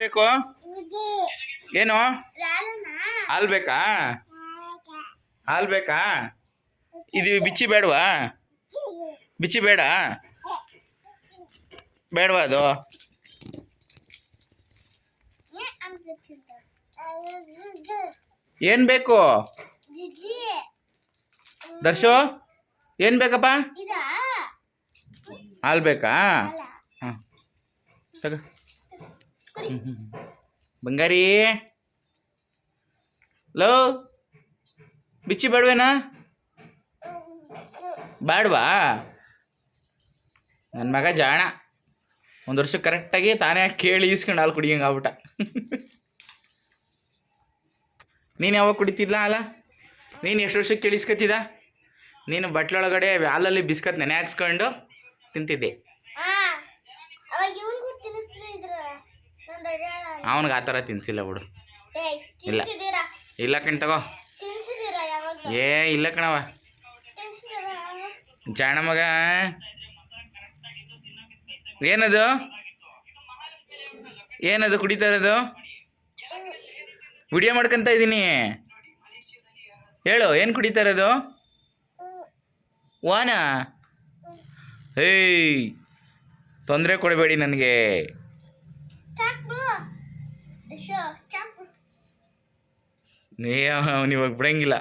ಬೇಕು? ಏನು? ಹಾಲು ಬೇಕಾ? ಹಾಲು ಬೇಕಾ? ಇದು ಬಿಚ್ಚಿ ಬೇಡವಾ? ಬಿಚ್ಚಿ ಬೇಡ? ಬೇಡವಾ ಅದು? ಏನು ಬೇಕು? ದರ್ಶೋ ಏನು ಬೇಕಪ್ಪ? ಹಾಲು ಬೇಕಾ? ಹಾಂ. ತಗೋ. ಬಂಗಾರಿ. ಲೋ ಬಿಚ್ಚಿ ಬೇಡವೇನಾ? ಬೇಡವಾ? ನನ್ನ ಮಗ ಜಾಣ. ಒಂದು ವರ್ಷ ಕರೆಕ್ಟಾಗಿ ತಾನೇ ಕೇಳಿ ಈಸ್ಕೊಂಡು ಹಾಲು ಕುಡಿಯಂಗೆ ಆಗ್ಬಿಟ್ಟ. ನೀನು ಯಾವಾಗ ಕುಡಿತಿದ್ಲ ಅಲ್ಲ ನೀನು ಎಷ್ಟು ವರ್ಷಕ್ಕೆ ಕೇಳಿಸ್ಕೊತಿದ್ದ? ನೀನು ಬಟ್ಲೊಳಗಡೆ ಹಾಲಲ್ಲಿ ಬಿಸ್ಕತ್ ನೆನೆ ಹಾಕ್ಸ್ಕೊಂಡು ತಿಂತಿದ್ದೆ. ಅವನಿಗೆ ಆ ಥರ ತಿನ್ಸಿಲ್ಲ ಬಿಡು. ಇಲ್ಲ. ಇಲ್ಲ ಕಣ್ ತಗೋ. ಏ ಇಲ್ಲ ಕಣವ ಜಾಣ ಮಗ ಏನದು? ಏನದು ಕುಡಿತಾ ಇರೋದು? ವಿಡಿಯೋ ಮಾಡ್ಕೊಂತ ಇದ್ದೀನಿ. ಹೇಳು ಏನು ಕುಡಿತಾ ಇರೋದು? ವಾನ? ಏಯ್ ತೊಂದರೆ ಕೊಡಬೇಡಿ ನನಗೆ. ನೀ ಇವಾಗ ಬಿಡಂಗಿಲ್ಲ.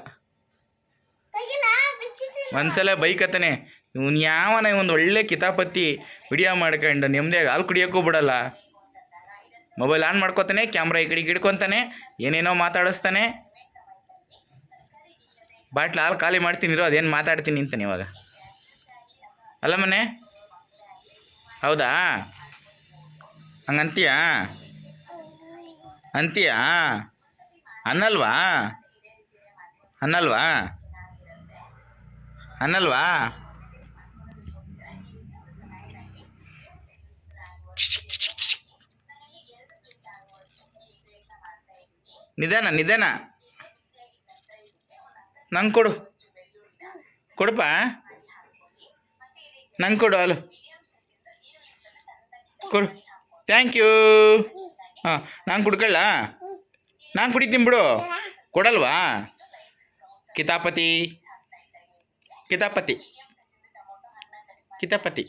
ಒಂದ್ಸಲ ಬೈಕ್ ಹತ್ತಾನೆ ಇವನ್ ಯಾವನ ಒಂದು ಒಳ್ಳೆ ಕಿತಾಪತಿ ವಿಡಿಯೋ ಮಾಡ್ಕೊಂಡು ನೆಮ್ಮದಿಯಾಗ ಹಾಲು ಕುಡಿಯೋಕ್ಕೂ ಬಿಡಲ್ಲ. ಮೊಬೈಲ್ ಆನ್ ಮಾಡ್ಕೋತಾನೆ ಕ್ಯಾಮ್ರಾ ಈ ಕಡೆಗೆ ಹಿಡ್ಕೊತಾನೆ ಏನೇನೋ ಮಾತಾಡಿಸ್ತಾನೆ. ಬಾಟ್ಲ ಹಾಲು ಖಾಲಿ ಮಾಡ್ತೀನಿ ಇರೋ ಅದೇನು ಮಾತಾಡ್ತೀನಿ ಅಂತಾನೆ ಇವಾಗ. ಅಲ್ಲ ಮನೆ ಹೌದಾ? ಹಂಗಂತೀಯಾ? ಅಂತೀಯಾ? ಅನ್ನಲ್ವಾ? ಅನ್ನಲ್ವಾ? ಅನ್ನಲ್ವಾ? ನಿಧಾನ ನಿಧಾನ. ನಂಗೆ ಕೊಡು. ಕೊಡಪ್ಪ ನಂಗೆ ಕೊಡು, ಅಲೋ. ಕೊಡು. ಥ್ಯಾಂಕ್ ಯು ಹಾಂ ನಾನು ಕುಡ್ಕೊಳ್ಳ? ನಾನು ಕುಡಿತೀನಿ ಬಿಡು. ಕೊಡಲ್ವಾ? ಕಿತಾಪತಿ. ಕಿತಾಪತಿ. ಕಿತಾಪತಿ.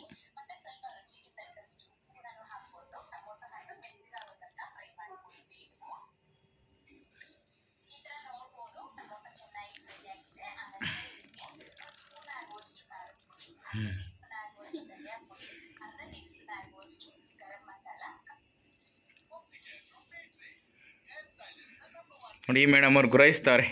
ನೋಡಿ ಮೇಡಮ್ ಅವ್ರು ಗುರಾಯಿಸ್ತಾರೆ.